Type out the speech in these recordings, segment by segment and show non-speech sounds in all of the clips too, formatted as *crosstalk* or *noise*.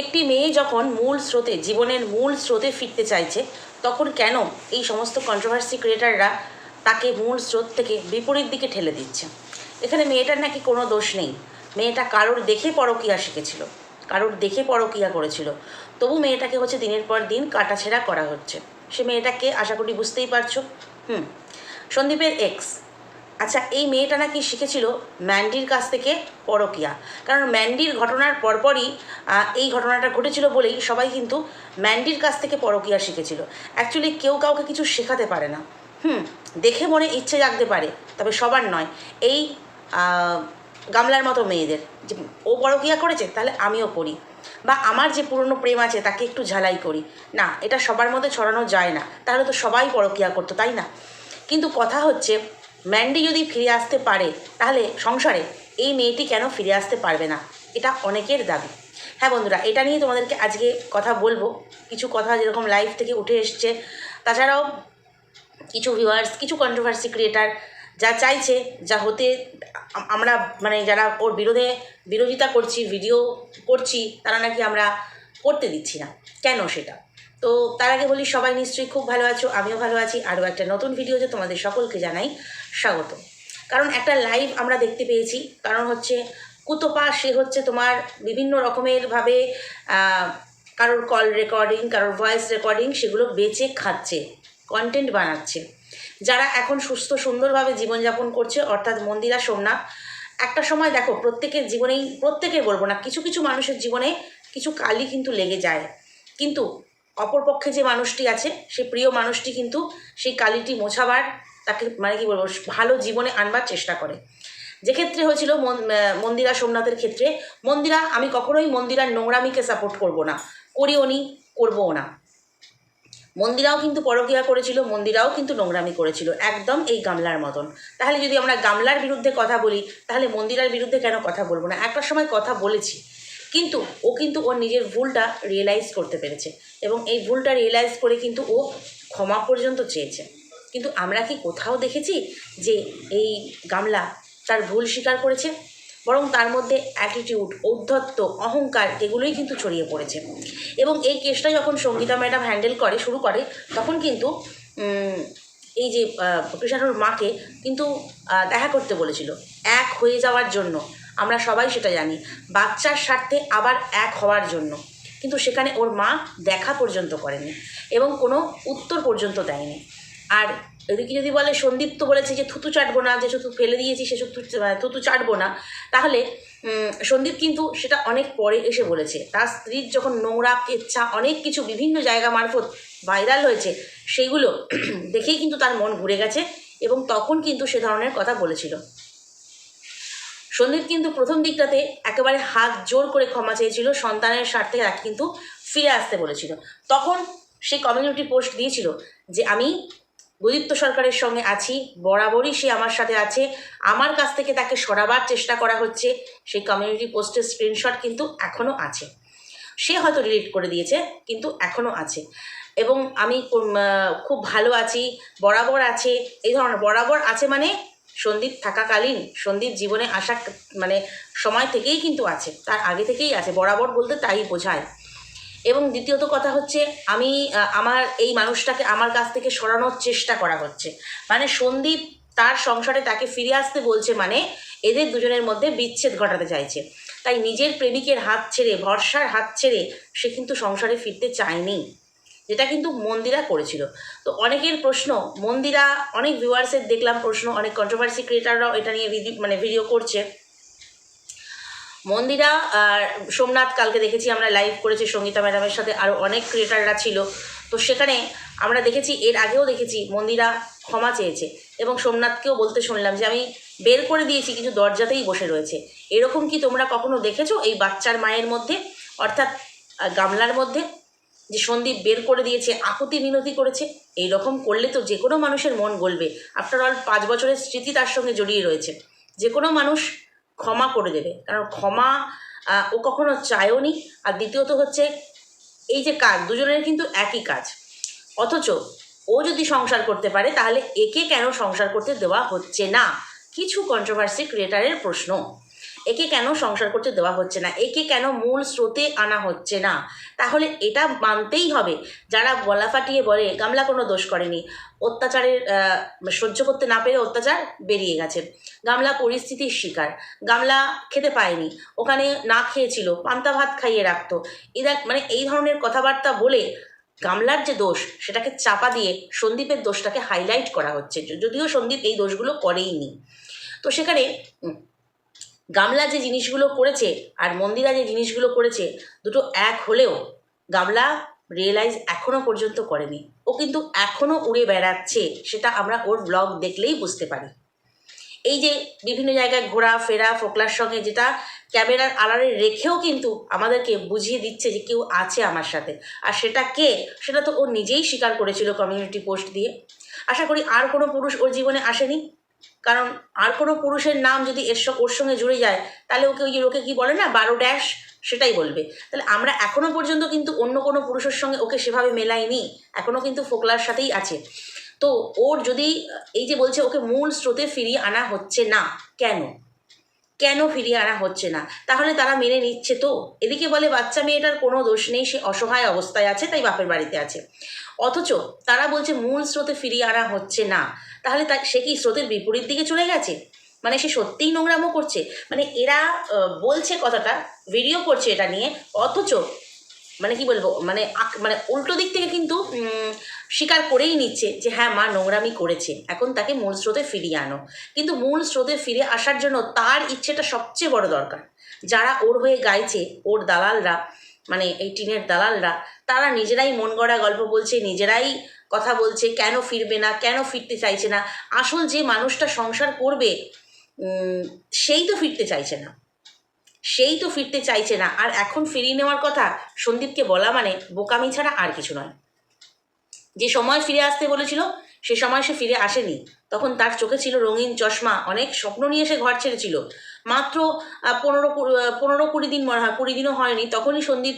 একটি মেয়ে যখন মূল স্রোতে, জীবনের মূল স্রোতে ফিরতে চাইছে, তখন কেন এই সমস্ত কন্ট্রোভার্সি ক্রিয়েটাররা তাকে মূল স্রোত থেকে বিপরীত দিকে ঠেলে দিচ্ছে? এখানে মেয়েটার নাকি কোনো দোষ নেই। মেয়েটা কারোর দেখে পরকিয়া শিখেছিল, কারোর দেখে পরকিয়া করেছিল। তবু মেয়েটাকে হচ্ছে দিনের পর দিন কাটাছেড়া করা হচ্ছে। সে মেয়েটাকে আশা করি বুঝতেই পারছ। হুম। সন্দীপের এক্স আচ্ছা এই মেয়েটা নাকি শিখেছিল ম্যান্ডির কাছ থেকে পরকিয়া। কারণ ম্যান্ডির ঘটনার পরপরই এই ঘটনাটা ঘটেছিল বলেই সবাই কিন্তু ম্যান্ডির কাছ থেকে পরকিয়া শিখেছিল। অ্যাকচুয়ালি কেউ কাউকে কিছু শেখাতে পারে না। হুম, দেখে মনে ইচ্ছে জাগতে পারে, তবে সবার নয়। এই গামলার মতো মেয়েদের। যে ও পরকিয়া করেছে, তাহলে আমিও করি। বা আমার যে পুরনো প্রেম আছে, তাকে একটু ঝালাই করি। না, এটা সবার মধ্যে ছড়ানো যায় না। তাহলে তো সবাই পরকিয়া করতো, তাই না? কিন্তু কথা হচ্ছে ম্যান্ডি যদি ফিরে আসতে পারে, তাহলে সংসারে এই মেয়েটি কেন ফিরে আসতে পারবে না? এটা অনেকের দাবি। হ্যাঁ বন্ধুরা, এটা নিয়ে তোমাদেরকে আজকে কথা বলব। কিছু কথা যেরকম লাইভ থেকে উঠে এসছে, তাছাড়াও কিছু ভিউয়ার্স কিছু কন্ট্রোভার্সি ক্রিয়েটার যা চাইছে, যা হতে আমরা মানে যারা ওর বিরোধে, বিরোধিতা করছি ভিডিও করছি, তারা নাকি আমরা করতে দিচ্ছি না। কেন সেটা? তো তার আগে বলি, সবাই নিশ্চয়ই খুব ভালো আছো, আমিও ভালো আছি। আরও একটা নতুন ভিডিওতে তোমাদের সকলকে জানাই স্বাগত। কারণ একটা লাইভ আমরা দেখতে পেয়েছি, কারণ হচ্ছে কুতোপা, সে হচ্ছে তোমার বিভিন্ন রকমের ভাবে কারোর কল রেকর্ডিং কারোর ভয়েস রেকর্ডিং সেগুলো বেচে খাচ্ছে কন্টেন্ট বানাচ্ছে। যারা এখন সুস্থ, সুন্দরভাবে জীবনযাপন করছে, অর্থাৎ মন্দিরা সোমনাথ, একটা সময় দেখো, প্রত্যেকের জীবনেই প্রত্যেকে বলব না, কিছু কিছু মানুষের জীবনে কিছু কালই কিন্তু লেগে যায়। কিন্তু অপরপক্ষে যে মানুষটি আছে, সে প্রিয় মানুষটি কিন্তু সেই কালিটি মোছাবার, তাকে মানে কি বলব, ভালো জীবনে আনবার চেষ্টা করে। যে ক্ষেত্রে হয়েছিল মন- মন্দিরা সোমনাথের ক্ষেত্রে, মন্দিরা, আমি কখনোই মন্দিরার নোংরামিকে সাপোর্ট করব না, করিও নি, করবও না। মন্দিরাও কিন্তু পরকিয়া করেছিল, মন্দিরাও কিন্তু নোংরামি করেছিল, একদম এই গামলার মতন। তাহলে যদি আমরা গামলার বিরুদ্ধে কথা বলি, তাহলে মন্দিরার বিরুদ্ধে কেন কথা বলব না? একটা সময় কথা বলেছি কিন্তু ও কিন্তু ওর নিজের ভুলটা রিয়েলাইজ করতে পেরেছে এবং এই ভুলটা রিয়েলাইজ করে কিন্তু ও ক্ষমা পর্যন্ত চেয়েছে। কিন্তু আমরা কি কোথাও দেখেছি যে এই গামলা তার ভুল স্বীকার করেছে? বরং তার মধ্যে অ্যাটিটিউড ঔদ্ধত্য, অহংকার এগুলোই কিন্তু ছড়িয়ে পড়েছে। এবং এই কেসটা যখন সঙ্গীতা ম্যাডাম হ্যান্ডেল করে, শুরু করে, তখন কিন্তু এই যে কৃষাণুর মাকে কিন্তু দেখা করতে বলেছিল। এক হয়ে যাওয়ার জন্য। আমরা সবাই সেটা জানি। বাচ্চার স্বার্থে আবার এক হওয়ার জন্য। কিন্তু সেখানে ওর মা দেখা পর্যন্ত করেনি এবং কোনো উত্তর পর্যন্ত দেয়নি। আর এদিকে যদি বলে, সন্দীপ তো বলেছে যে, থুতু চাটবো না, যে শুধু ফেলে দিয়েছি, সে শুধু থুতু চাটবো না। তাহলে সন্দীপ কিন্তু সেটা অনেক পরে এসে বলেছে। তার স্ত্রীর যখন নোংরা কেচ্ছা, অনেক কিছু বিভিন্ন জায়গা মারফত ভাইরাল হয়েছে, সেইগুলো *clears throat* দেখেই কিন্তু তার মন ঘুরে গেছে এবং তখন কিন্তু সে ধরনের কথা বলেছিল। সন্দীপ কিন্তু প্রথম দিকটাতে একেবারে হাত জোর করে ক্ষমা চেয়েছিল, সন্তানের স্বার্থে তাকে কিন্তু ফিরে আসতে বলেছিল। তখন সে কমিউনিটি পোস্ট দিয়েছিল যে, আমি বুদিত্য সরকারের সঙ্গে আছি, বরাবরই সে আমার সাথে আছে, আমার কাছ থেকে তাকে সরাবার চেষ্টা করা হচ্ছে। সেই কমিউনিটি পোস্টের স্ক্রিনশট কিন্তু এখনও আছে। সে হয়তো ডিলিট করে দিয়েছে, কিন্তু এখনও আছে। এবং আমি খুব ভালো আছি, বরাবর আছে, এই ধরনের বরাবর আছে মানে সন্দীপ থাকাকালীন সন্দীপ জীবনে আসা মানে সময় থেকেই কিন্তু আছে, তার আগে থেকেই আছে, বরাবর বলতে তাই বোঝায়। এবং দ্বিতীয়ত কথা হচ্ছে, আমি আমার এই মানুষটাকে আমার কাছ থেকে সরানোর চেষ্টা করা হচ্ছে। মানে সন্দীপ তার সংসারে তাকে ফিরে আসতে বলছে মানে এদের দুজনের মধ্যে বিচ্ছেদ ঘটাতে চাইছে। তাই নিজের প্রেমিকের হাত ছেড়ে, ভরসার হাত ছেড়ে সে কিন্তু সংসারে ফিরতে চায়নি। যেটা কিন্তু মন্দিরা করেছিল। তো অনেকের প্রশ্ন, মন্দিরা, অনেক ভিউয়ার্সের দেখলাম প্রশ্ন, অনেক কন্ট্রোভার্সি ক্রিয়েটাররাও এটা নিয়ে ভিডিও মানে ভিডিও করছে। মন্দিরা আর সোমনাথ কালকে দেখেছি আমরা লাইভ করেছি সঙ্গীতা ম্যাডামের সাথে আরও অনেক ক্রিয়েটাররা ছিল। তো সেখানে আমরা দেখেছি, এর আগেও দেখেছি, মন্দিরা ক্ষমা চেয়েছে এবং সোমনাথকেও বলতে শুনলাম যে, আমি বের করে দিয়েছি, কিন্তু দরজাতেই বসে রয়েছে। এরকম কি তোমরা কখনো দেখেছ এই বাচ্চার মায়ের মধ্যে? অর্থাৎ গামলার মধ্যে? যে সন্দীপ বের করে দিয়েছে, আকুতি মিনতি করেছে এই রকম করলে তো যে কোনো মানুষের মন গলবে। আফটার অল পাঁচ বছরের স্মৃতি তার সঙ্গে জড়িয়ে রয়েছে। যে কোনো মানুষ ক্ষমা করে দেবে। কারণ ক্ষমা ও কখনো চায়ও নি। আর দ্বিতীয়ত হচ্ছে, এই যে কাজ, দুজনের কিন্তু একই কাজ। অথচ ও যদি সংসার করতে পারে, তাহলে একে কেন সংসার করতে দেওয়া হচ্ছে না? কিছু কন্ট্রোভার্সি ক্রিয়েটারের প্রশ্ন। একে কেন সংসার করতে দেওয়া হচ্ছে না? একে কেন মূল স্রোতে আনা হচ্ছে না? তাহলে এটা মানতেই হবে। যারা গলা ফাটিয়ে বলে, গামলা কোনো দোষ করেনি। অত্যাচারের সহ্য করতে না পেরে অত্যাচার বেরিয়ে গেছে। গামলা পরিস্থিতির শিকার। গামলা খেতে পায়নি। ওখানে না খেয়েছিল। পান্তা ভাত খাইয়ে রাখতো। এরা মানে এই ধরনের কথাবার্তা বলে গামলার যে দোষ, সেটাকে চাপা দিয়ে সন্দীপের দোষটাকে হাইলাইট করা হচ্ছে। যদিও সন্দীপ এই দোষগুলো করেইনি। তো সেখানে গামলা যে জিনিসগুলো করেছে আর মন্দিরা যে জিনিসগুলো করেছে, দুটো এক হলেও গামলা রিয়েলাইজ এখনও পর্যন্ত করেনি। ও কিন্তু এখনও উড়ে বেড়াচ্ছে, সেটা আমরা ওর ব্লগ দেখলেই বুঝতে পারি। এই যে বিভিন্ন জায়গায় ঘোরা, ফেরা, ফোকলার সঙ্গে যেটা ক্যামেরার আড়ালে রেখেও কিন্তু আমাদেরকে বুঝিয়ে দিচ্ছে যে কেউ আছে আমার সাথে। আর সেটা কে, সেটা তো ও নিজেই স্বীকার করেছিল কমিউনিটি পোস্ট দিয়ে। আশা করি আর কোনো পুরুষ ওর জীবনে আসেনি। কারণ আর কোনো পুরুষের নাম যদি এর ওর সঙ্গে জুড়ে যায়, তাহলে ওকে ওই ওকে কি বলে না? বারো ড্যাশ, সেটাই বলবে। তাহলে আমরা এখনও পর্যন্ত কিন্তু অন্য কোনো পুরুষের সঙ্গে ওকে সেভাবে মেলাইনি এখনও কিন্তু ফোকলার সাথেই আছে। তো ওর যদি এই যে বলছে ওকে মূল স্রোতে ফিরিয়ে আনা হচ্ছে না, কেন? কেন ফিরিয়ে আনা হচ্ছে না? তাহলে তারা মেনে নিচ্ছে তো? এদিকে বলে, বাচ্চা মেয়েটার কোনো দোষ নেই, সে অসহায় অবস্থায় আছে, তাই বাপের বাড়িতে আছে। অথচ তারা বলছে, মূল স্রোতে ফিরিয়ে আনা হচ্ছে না। তাহলে তা, সে কি স্রোতের বিপরীত দিকে চলে গেছে? মানে সে সত্যিই নোংরামো করছে? মানে এরা বলছে কথাটা ভিডিও করছে এটা নিয়ে, অথচ মানে কি বলব মানে মানে উল্টো দিক থেকে কিন্তু স্বীকার করেই নিচ্ছে যে হ্যাঁ মা নোংরামি করেছে। এখন তাকে মূল স্রোতে ফিরিয়ে আনো। কিন্তু মূল স্রোতে ফিরে আসার জন্য তার ইচ্ছেটা সবচেয়ে বড় দরকার। যারা ওর হয়ে গাইছে, ওর দালালরা মানে এই টিনের দালালরা, তারা নিজেরাই মন গড়া গল্প বলছে, নিজেরাই কথা বলছে, কেন ফিরবে না, কেন ফিরতে চাইছে না। আসল যে মানুষটা সংসার করবে সেই তো ফিরতে চাইছে না। সেই তো ফিরতে চাইছে না। আর এখন ফিরিয়ে নেওয়ার কথা সন্দীপকে বলা মানে বোকামি ছাড়া আর কিছু নয়। যে সময় ফিরে আসতে বলেছিল, সে সময় সে ফিরে আসেনি। তখন তার চোখে ছিল রঙিন চশমা। অনেক স্বপ্ন নিয়ে সে ঘর ছেড়েছিল। মাত্র পনেরো পনেরো কুড়ি দিন মনে হয়, কুড়ি দিনও হয়নি। তখনই সন্দীপ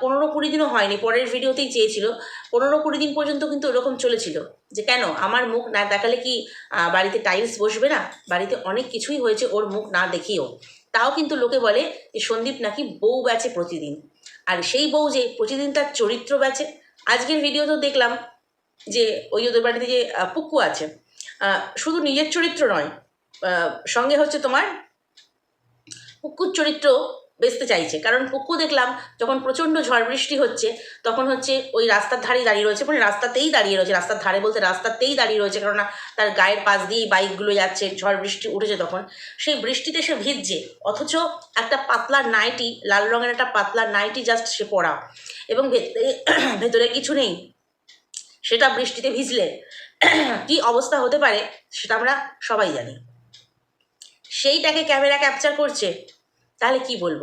পনেরো কুড়ি দিনও হয়নি। পরের ভিডিওতেই চেয়েছিল। পনেরো কুড়ি দিন পর্যন্ত কিন্তু ওরকম চলেছিল। যে কেন? আমার মুখ না দেখালে কি বাড়িতে টাইলস বসবে না? বাড়িতে অনেক কিছুই হয়েছে ওর মুখ না দেখিয়েও। তাও কিন্তু লোকে বলে যে সন্দীপ নাকি বউ বেচে প্রতিদিন। আর সেই বউ যে প্রতিদিন তার চরিত্র বেচে আজকের ভিডিও তো দেখলাম যে ওই ওদের বাড়িতে যে পুকু আছে শুধু নিজের চরিত্র নয় সঙ্গে হচ্ছে তোমার পুকুর চরিত্র বেচতে চাইছে। কারণ পুক্কু দেখলাম যখন প্রচণ্ড ঝড় বৃষ্টি হচ্ছে, তখন হচ্ছে ওই রাস্তার ধারেই দাঁড়িয়ে রয়েছে মানে রাস্তাতেই দাঁড়িয়ে রয়েছে, রাস্তার ধারে বলতে রাস্তাতেই দাঁড়িয়ে রয়েছে, কেননা তার গায়ের পাশ দিয়েই বাইকগুলো যাচ্ছে, ঝড় বৃষ্টি উঠেছে তখন। সেই বৃষ্টিতে সে ভিজছে, অথচ একটা পাতলা নাইটি, লাল রঙের একটা পাতলা নাইটি জাস্ট সে পরা এবং ভেতরে ভেতরে কিছু নেই, সেটা বৃষ্টিতে ভিজলে। কি অবস্থা হতে পারে, সেটা আমরা সবাই জানি। সেইটাকে ক্যামেরা ক্যাপচার করছে তাহলে কি বলব?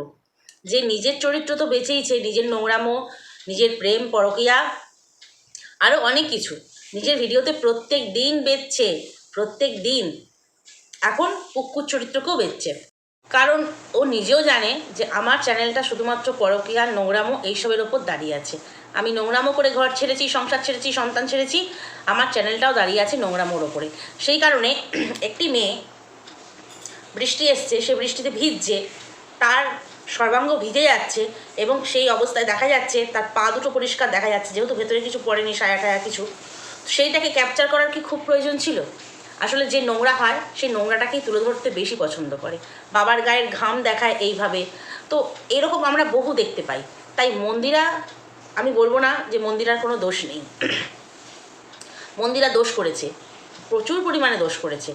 যে নিজের চরিত্র তো বেঁচেইছে, নিজের নোংরামো, নিজের প্রেম, পরকিয়া আরও অনেক কিছু। নিজের ভিডিওতে প্রত্যেক দিন বেচছে, প্রত্যেক দিন। এখন পুকুর চরিত্রকেও বেচছে। কারণ ও নিজেও জানে যে আমার চ্যানেলটা শুধুমাত্র পরকীয়া, নোংরামো এইসবের ওপর দাঁড়িয়ে আছে। আমি নোংরামো করে ঘর ছেড়েছি, সংসার ছেড়েছি, সন্তান ছেড়েছি, আমার চ্যানেলটাও দাঁড়িয়ে আছে নোংরামোর ওপরে। সেই কারণে *clears throat* একটি মেয়ে বৃষ্টি এসছে, সে বৃষ্টিতে ভিজছে তার সর্বাঙ্গ ভিজে যাচ্ছে এবং সেই অবস্থায় দেখা যাচ্ছে তার পা দুটো পরিষ্কার দেখা যাচ্ছে, যেহেতু ভেতরে কিছু পড়েনি, সায়া টায়া কিছু। সেইটাকে ক্যাপচার করার কি খুব প্রয়োজন ছিল? আসলে যে নোংরা হয়, সেই নোংরাটাকেই তুলে ধরতে বেশি পছন্দ করে। বাবার গায়ের ঘাম দেখায় এইভাবে। তো এরকম আমরা বহু দেখতে পাই। তাই মন্দিরা, আমি বলব না যে মন্দিরার কোনো দোষ নেই। মন্দিরা দোষ করেছে। প্রচুর পরিমাণে দোষ করেছে।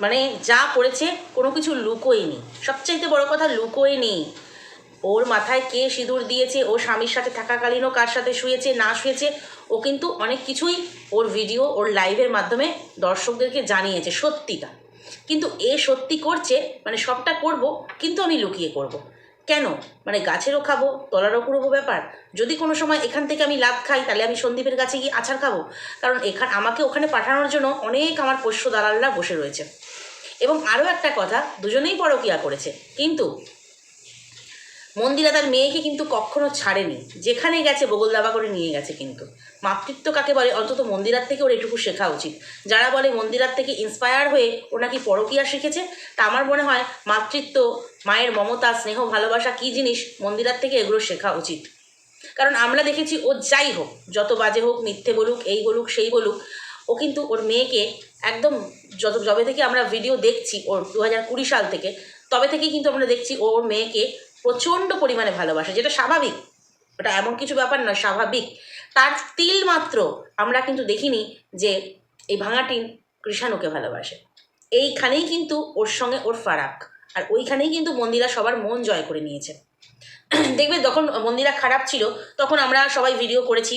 মানে যা করেছে কোনো কিছু লুকোয়নি। সবচাইতে বড় কথা, লুকোয়নি। ওর মাথায় কে সিঁদুর দিয়েছে, ও স্বামীর সাথে থাকাকালীনও কার সাথে শুয়েছে, না শুয়েছে, ও কিন্তু অনেক কিছুই ওর ভিডিও, ওর লাইভের মাধ্যমে দর্শকদেরকে জানিয়েছে, সত্যিটা। কিন্তু এ সত্যি করছে মানে সবটা করব, কিন্তু আমি লুকিয়ে করব। কেন? মানে গাছেরও খাব, তলারও কুড়বো ব্যাপার? যদি কোনো সময় এখান থেকে আমি লাভ খাই, তাহলে আমি সন্দীপের কাছে গিয়ে আছাড় খাব। কারণ এখান, আমাকে ওখানে পাঠানোর জন্য অনেক আমার পোষ্য দালালরা বসে রয়েছে। এবং আরও একটা কথা, দুজনেই পরকিয়া করেছে। কিন্তু মন্দিরা তার মেয়েকে কিন্তু কখনো ছাড়েনি। যেখানে গেছে বগল দাবা করে নিয়ে গেছে কিন্তু। মাতৃত্ব কাকে বলে? অন্তত মন্দিরার থেকে ওর এটুকু শেখা উচিত। যারা বলে মন্দিরার থেকে ইন্সপায়ার হয়ে ও নাকি পরকীয়া শিখেছে, তা আমার মনে হয় মাতৃত্ব, মায়ের মমতা, স্নেহ, ভালোবাসা কী জিনিস মন্দিরার থেকে এগুলো শেখা উচিত। কারণ আমরা দেখেছি ও যাই হোক, যত বাজে হোক, মিথ্যে বলুক, এই বলুক, সেই বলুক, ও কিন্তু ওর মেয়েকে একদম যত, যবে থেকে আমরা ভিডিও দেখছি ওর দু হাজার কুড়ি সাল থেকে, তবে থেকেই কিন্তু আমরা দেখছি ওর মেয়েকে প্রচণ্ড পরিমাণে ভালোবাসে, যেটা স্বাভাবিক। ওটা এমন কিছু ব্যাপার নয়, স্বাভাবিক। তার তিল মাত্র আমরা কিন্তু দেখিনি যে এই ভাঙাটি কৃষাণুকে ভালোবাসে। এইখানেই কিন্তু ওর সঙ্গে ওর ফারাক, আর ওইখানেই কিন্তু মন্দিরা সবার মন জয় করে নিয়েছে। দেখবে যখন মন্দিরা খারাপ ছিল, তখন আমরা সবাই ভিডিও করেছি।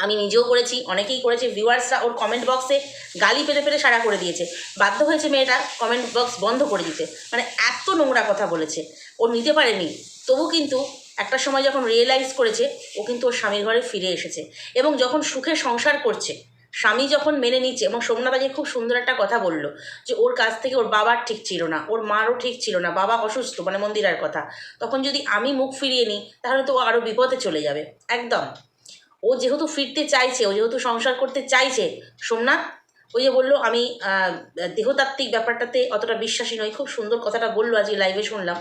আমি নিজেও করেছি, অনেকেই করেছে ভিউয়ার্সরা ওর কমেন্ট বক্সে গালি পেতে পেতে সারা করে দিয়েছে। বাধ্য হয়েছে মেয়েটা কমেন্ট বক্স বন্ধ করে দিতে। মানে এত নোংরা কথা বলেছে। ও নিতে পারেনি। তবু কিন্তু একটা সময় যখন রিয়েলাইজ করেছে, ও কিন্তু ওর স্বামীর ঘরে ফিরে এসেছে। এবং যখন সুখে সংসার করছে, স্বামী যখন মেনে নিচ্ছে, এবং সোমনাথ খুব সুন্দর একটা কথা বলল, যে ওর কাছ থেকে ওর বাবার ঠিক ছিল না, ওর মারও ঠিক ছিল না, বাবা অসুস্থ মানে মন্দিরার কথা। তখন যদি আমি মুখ ফিরিয়ে নিই, তাহলে তো ও আরও বিপদে চলে যাবে। একদম। ও যেহেতু ফিরতে চাইছে, ও যেহেতু সংসার করতে চাইছে, সোমনাথ ওই যে বলল, আমি দেহতাত্ত্বিক ব্যাপারটাতে অতটা বিশ্বাসী নই, খুব সুন্দর কথাটা বলল আজকে লাইভে শুনলাম।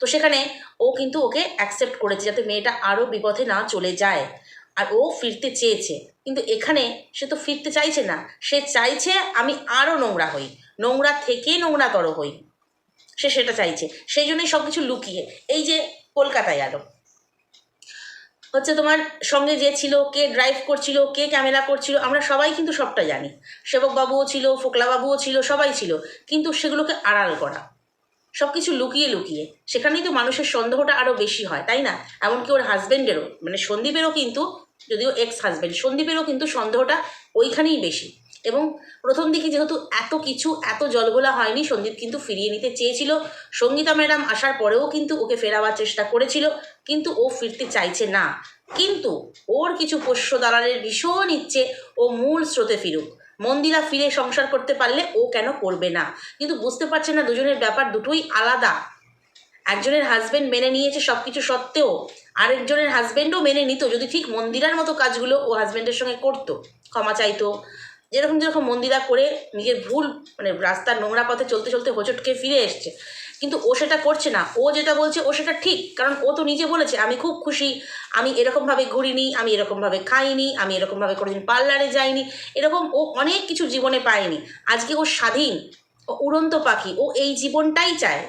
তো সেখানে ও কিন্তু ওকে অ্যাকসেপ্ট করেছে যাতে মেয়েটা আরও বিপথে না চলে যায়। আর ও ফিরতে চেয়েছে, কিন্তু এখানে সে তো ফিরতে চাইছে না, সে চাইছে আমি আরও নোংরা হই, নোংরা থেকে নোংরাতর হই। সে সেটা চাইছে, সেই জন্যই সব কিছু লুকিয়ে, এই যে কলকাতায় এলো। হচ্ছে তোমার সঙ্গে যে ছিল, কে ড্রাইভ করছিল, কে ক্যামেরা করছিল, আমরা সবাই কিন্তু সবটা জানি। সেবক বাবুও ছিল, ফোকলা বাবুও ছিল, সবাই ছিল। কিন্তু সেগুলোকে আড়াল করা। সব কিছু লুকিয়ে লুকিয়ে। সেখানেই তো মানুষের সন্দেহটা আরও বেশি হয়, তাই না? এমনকি ওর হাজব্যান্ডেরও মানে সন্দীপেরও কিন্তু, যদিও এক্স হাজব্যান্ড সন্দীপেরও কিন্তু সন্দেহটা ওইখানেই বেশি। এবং প্রথম দিকে যেহেতু এত কিছু, এত জলগোলা হয়নি, সন্দীপ কিন্তু ফিরিয়ে নিতে চেয়েছিল। সঙ্গীতা ম্যাডাম আসার পরেও কিন্তু ওকে ফেরাবার চেষ্টা করেছিল। কিন্তু ও ফিরতে চাইছে না। কিন্তু ওর কিছু পোষ্য দালালের ভীষণ ইচ্ছে ও মূল স্রোতে ফিরুক। মন্দিরা ফিরে সংসার করতে পারলে ও কেন করবে না? কিন্তু বুঝতে পারছে না দুজনের ব্যাপার দুটোই আলাদা। একজনের হাজবেন্ড মেনে নিয়েছে সব কিছু সত্ত্বেও, আরেকজনের হাজবেন্ডও মেনে নিত যদি ঠিক মন্দিরার মতো কাজগুলো ও হাজবেন্ডের সঙ্গে করতো। ক্ষমা চাইতো। যেরকম যেরকম মন্দিরা করে নিজের ভুল মানে রাস্তার নোংরা পথে চলতে চলতে হোঁচট খেয়ে ফিরে এসছে। কিন্তু ও সেটা করছে না। ও যেটা বলছে, ও সেটা ঠিক। কারণ ও তো নিজে বলেছে, আমি খুব খুশি। আমি এরকমভাবে ঘুরিনি, আমি এরকমভাবে খাইনি, আমি এরকমভাবে কোনোদিন পার্লারে যাইনি। এরকম ও অনেক কিছু জীবনে পায়নি। আজকে ও স্বাধীন, ও উড়ন্ত পাখি, ও এই জীবনটাই চায়।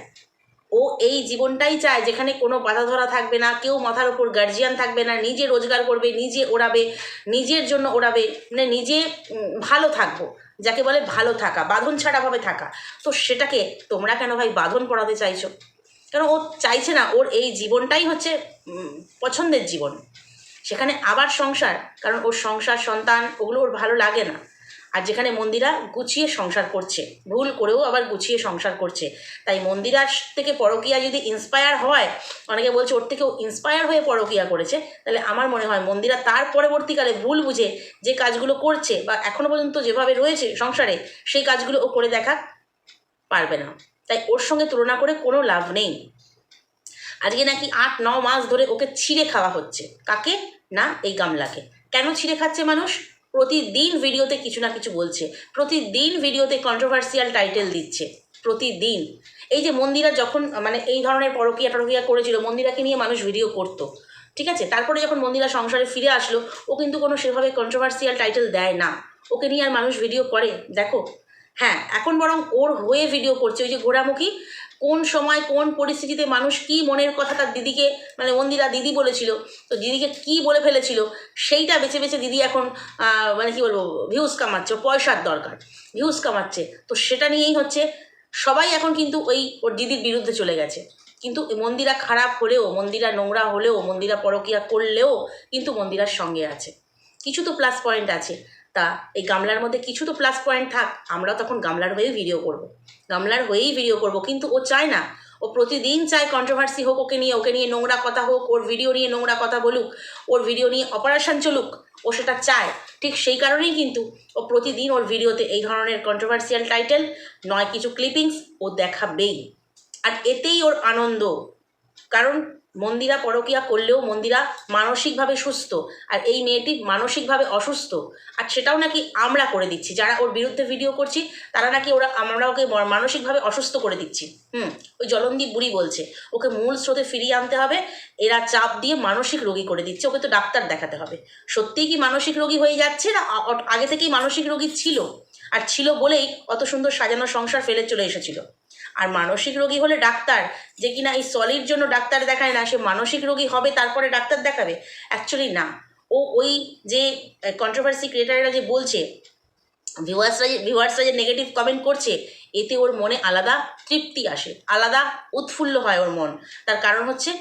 ও এই জীবনটাই চায় যেখানে কোনো বাধা ধরা থাকবে না, কেউ মাথার ওপর গার্জিয়ান থাকবে না, নিজে রোজগার করবে, নিজে ওড়াবে, নিজের জন্য ওড়াবে মানে নিজে ভালো থাকব। যাকে বলে ভালো থাকা, বাঁধন ছাড়াভাবে থাকা। তো সেটাকে তোমরা কেন ভাই বাঁধন পড়াতে চাইছো? কেন ও চাইছে না? ওর এই জীবনটাই হচ্ছে পছন্দের জীবন। সেখানে আবার সংসার, কারণ ওর সংসার, সন্তান, ওগুলো ওর ভালো লাগে না। আর যেখানে মন্দিরা গুছিয়ে সংসার করছে, ভুল করেও আবার গুছিয়ে সংসার করছে। তাই মন্দিরার থেকে পরকীয়া যদি ইন্সপায়ার হয়, অনেকে বলছে ওর থেকেও ইন্সপায়ার হয়ে পরকীয়া করেছে, তাহলে আমার মনে হয় মন্দিরা তার পরবর্তীকালে ভুল বুঝে যে কাজগুলো করছে বা এখনও পর্যন্ত যেভাবে রয়েছে সংসারে, সেই কাজগুলো ও করে দেখা পারবে না। তাই ওর সঙ্গে তুলনা করে কোনো লাভ নেই। আজকে নাকি আট, ন মাস ধরে ওকে ছিঁড়ে খাওয়া হচ্ছে। কাকে? না, এই গামলাকে। কেন ছিঁড়ে খাচ্ছে মানুষ? প্রতিদিন ভিডিওতে কিছু না কিছু বলছে। প্রতিদিন ভিডিওতে কন্ট্রোভার্সিয়াল টাইটেল দিচ্ছে। প্রতিদিন। এই যে মন্দিরা যখন মানে এই ধরনের পরকীয়া টরকিয়া করেছিল, মন্দিরাকে নিয়ে মানুষ ভিডিও করতো। ঠিক আছে? তারপরে যখন মন্দিরা সংসারে ফিরে আসলো, ও কিন্তু কোনো সেভাবে কন্ট্রোভার্সিয়াল টাইটেল দেয় না। ওকে নিয়ে আর মানুষ ভিডিও করে। দেখো। হ্যাঁ এখন বরং ওর হয়ে ভিডিও করছে। ওই যে ঘোরামুখী কোন সময়, কোন পরিস্থিতিতে মানুষ কি মনের কথা তার দিদিকে মানে মন্দিরা দিদি বলেছিল, তো দিদিকে কি বলে ফেলেছিল, সেইটা বেছে বেছে দিদি এখন মানে কি বলব ভিউজ কামাচ্ছে, পয়সার দরকার ভিউজ কামাচ্ছে, তো সেটা নিয়েই হচ্ছে সবাই এখন কিন্তু ওই ওর দিদির বিরুদ্ধে চলে গেছে। কিন্তু মন্দিরা খারাপ হলেও, মন্দিরা নোংরা হলেও, মন্দিরা পরকিয়া করলেও কিন্তু মন্দিরার সঙ্গে আছে। কিছু তো প্লাস পয়েন্ট আছে। তা এই গামলার মধ্যে কিছু তো প্লাস পয়েন্ট থাক, আমরা তখন গামলার হয়েই ভিডিও করব। গামলার হয়েই ভিডিও করব, কিন্তু ও চায় না। ও প্রতিদিন চায় কন্ট্রোভার্সি হোক ওকে নিয়ে ওকে নিয়ে নোংরা কথা হোক, ওর ভিডিও নিয়ে নোংরা কথা বলুক, ওর ভিডিও নিয়ে অপারেশন চলুক, ও সেটা চায়। ঠিক সেই কারণেই কিন্তু ও প্রতিদিন ওর ভিডিওতে এই ধরনের কন্ট্রোভার্সিয়াল টাইটেল নয় কিছু ক্লিপিংস ও দেখাবেই। আর এতেই ওর আনন্দ। কারণ মন্দিরা পরকিয়া করলেও মন্দিরা মানসিকভাবে সুস্থ, আর এই মেয়েটি মানসিকভাবে অসুস্থ। আর সেটাও নাকি আমরা করে দিচ্ছি, যারা ওর বিরুদ্ধে ভিডিও করছি, তারা নাকি ওরা আমরা ওকে মানসিকভাবে অসুস্থ করে দিচ্ছি। হুম, ওই জলন্দীপ বুড়ি বলছে, ওকে মূল স্রোতে ফিরিয়ে আনতে হবে, এরা চাপ দিয়ে মানসিক রোগী করে দিচ্ছে, ওকে তো ডাক্তার দেখাতে হবে। সত্যিই কি মানসিক রোগী হয়ে যাচ্ছে না আগে থেকেই মানসিক রোগী ছিল? আর ছিল বলেই অত সুন্দর সাজানো সংসার ফেলে চলে এসেছিল। আর মানসিক রোগী হলে ডাক্তার, যে কিনা এই সলির জন্য ডাক্তার দেখায় না, সে মানসিক রোগী হবে, তারপরে ডাক্তার দেখাবে? অ্যাকচুয়ালি না। ও ওই যে কন্ট্রোভার্সি ক্রিয়েটাররা যে বলছে ভিউয়ার্সরা যে ভিউয়ার্সরা যে নেগেটিভ কমেন্ট করছে, এতে ওর মনে আলাদা তৃপ্তি আসে, আলাদা উৎফুল্ল হয় ওর মন। তার কারণ হচ্ছে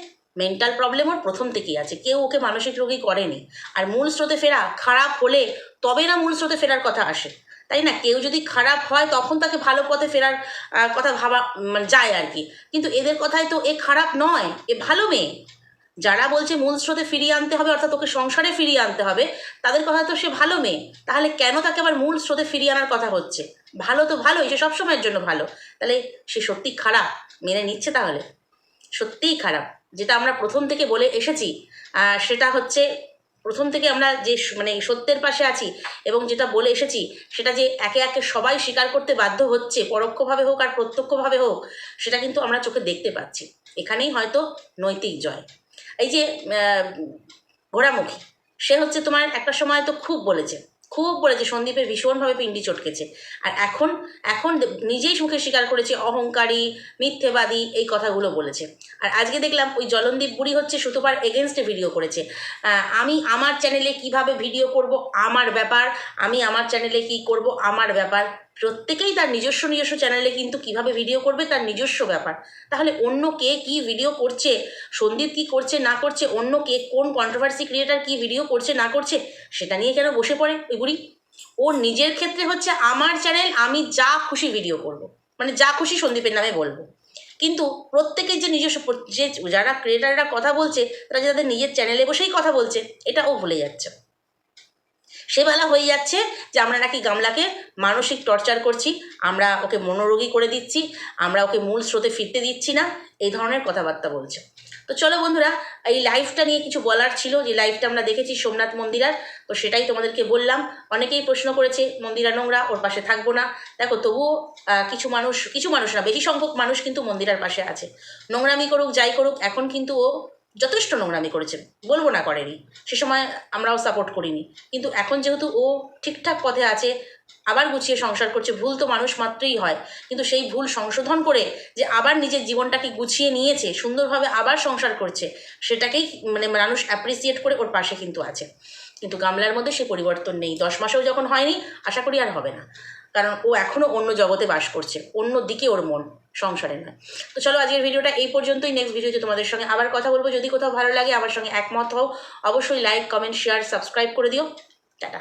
মেন্টাল প্রবলেম ওর প্রথম থেকেই আছে, কেউ ওকে মানসিক রোগী করেনি। আর মূল স্রোতে ফেরা, খারাপ হলে তবে না মূল স্রোতে ফেরার কথা আসে। তাই না? কেউ যদি খারাপ হয়, তখন তাকে ভালো পথে ফেরার কথা ভাবা মানে যায় আর কি। কিন্তু এদের কথায় তো এ খারাপ নয়, এ ভালো মেয়ে। যারা বলছে মূল স্রোতে ফিরিয়ে আনতে হবে, অর্থাৎ ওকে সংসারে ফিরিয়ে আনতে হবে, তাদের কথা তো সে ভালো মেয়ে। তাহলে কেন তাকে আবার মূল স্রোতে ফিরিয়ে আনার কথা হচ্ছে? ভালো তো ভালোই, সে সবসময়ের জন্য ভালো। তাহলে সে সত্যি খারাপ? মেনে নিচ্ছে তাহলে? সত্যিই খারাপ। যেটা আমরা প্রথম থেকে বলে এসেছি সেটা হচ্ছে প্রথম থেকে আমরা যে মানে সত্যের পাশে আছি এবং যেটা বলে এসেছি, সেটা যে একে একে সবাই স্বীকার করতে বাধ্য হচ্ছে, পরোক্ষভাবে হোক আর প্রত্যক্ষভাবে হোক, সেটা কিন্তু আমরা চোখে দেখতে পাচ্ছি। এখানেই হয়তো নৈতিক জয়। এই যে ঘোড়ামুখী, সে হচ্ছে তোমার একটা সময় তো খুব বলেছে খুব বলেছে, সন্দীপের ভীষণভাবে পিণ্ডি চটকেছে। আর এখন এখন নিজেই সুখে স্বীকার করেছে, অহংকারী, মিথ্যেবাদী, এই কথাগুলো বলেছে। আর আজকে দেখলাম ওই জলনদীপ বুড়ি হচ্ছে সুতোপার এগেনস্টে ভিডিও করেছে। আমি আমার চ্যানেলে কীভাবে ভিডিও করব, আমার ব্যাপার, আমি আমার চ্যানেলে কি করব, আমার ব্যাপার। প্রত্যেকেই তার নিজস্ব নিজস্ব চ্যানেলে কিন্তু কীভাবে ভিডিও করবে তার নিজস্ব ব্যাপার। তাহলে অন্য কে কি ভিডিও করছে, সন্দীপ কি করছে, না করছে, অন্য কে কোন কন্ট্রোভার্সি ক্রিয়েটার কি ভিডিও করছে, না করছে, সেটা নিয়ে কেন বসে পড়ে বুড়ি? ওর নিজের ক্ষেত্রে হচ্ছে আমার চ্যানেল আমি যা খুশি ভিডিও করব। মানে যা খুশি সন্দীপের নামে বলব। কিন্তু প্রত্যেকের যে নিজস্ব যে যারা ক্রিয়েটাররা কথা বলছে, তারা যে তাদের নিজের চ্যানেলে বসেই কথা বলছে, এটা ও ভুলে যাচ্ছে। সে বেলা হয়ে যাচ্ছে যে আমরা নাকি গামলাকে মানসিক টর্চার করছি, আমরা ওকে মনোরোগী করে দিচ্ছি, আমরা ওকে মূল স্রোতে ফিরতে দিচ্ছি না, এই ধরনের কথাবার্তা বলছে। তো চলো বন্ধুরা, এই লাইফটা নিয়ে কিছু বলার ছিল, যে লাইফটা আমরা দেখেছি সোমনাথ মন্দিরার, তো সেটাই তোমাদেরকে বললাম। অনেকেই প্রশ্ন করেছে, মন্দিরা নোংরা, ওর পাশে থাকব না। দেখো, তবুও কিছু মানুষ কিছু মানুষ না, বেশি সংখ্যক মানুষ কিন্তু মন্দিরার পাশে আছে। নোংরামি করুক, যাই করুক, এখন কিন্তু ও যথেষ্ট নোংরামি করেছে, বলব না করেনি। সে সময় আমরাও সাপোর্ট করিনি। কিন্তু এখন যেহেতু ও ঠিকঠাক পথে আছে, আবার গুছিয়ে সংসার করছে, ভুল তো মানুষ মাত্রই হয়। কিন্তু সেই ভুল সংশোধন করে যে আবার নিজের জীবনটাকে গুছিয়ে নিয়েছে, সুন্দরভাবে আবার সংসার করছে, সেটাকেই মানে মানুষ অ্যাপ্রিসিয়েট করে ওর পাশে কিন্তু আছে। কিন্তু গামলার মধ্যে সে পরিবর্তন নেই। দশ মাসেও যখন হয়নি, আশা করি আর হবে না। কারণ ও এখনও অন্য জগতে বাস করছে। অন্য দিকে ওর মন সংসারে নয়। তো চলো আজকের ভিডিওটা এই পর্যন্তই। নেক্সট ভিডিওতে তোমাদের সঙ্গে আবার কথা বলব। যদি কোথাও ভালো লাগে, আমার সঙ্গে একমত হও, অবশ্যই লাইক কমেন্ট শেয়ার সাবস্ক্রাইব করে দিও। টাটা।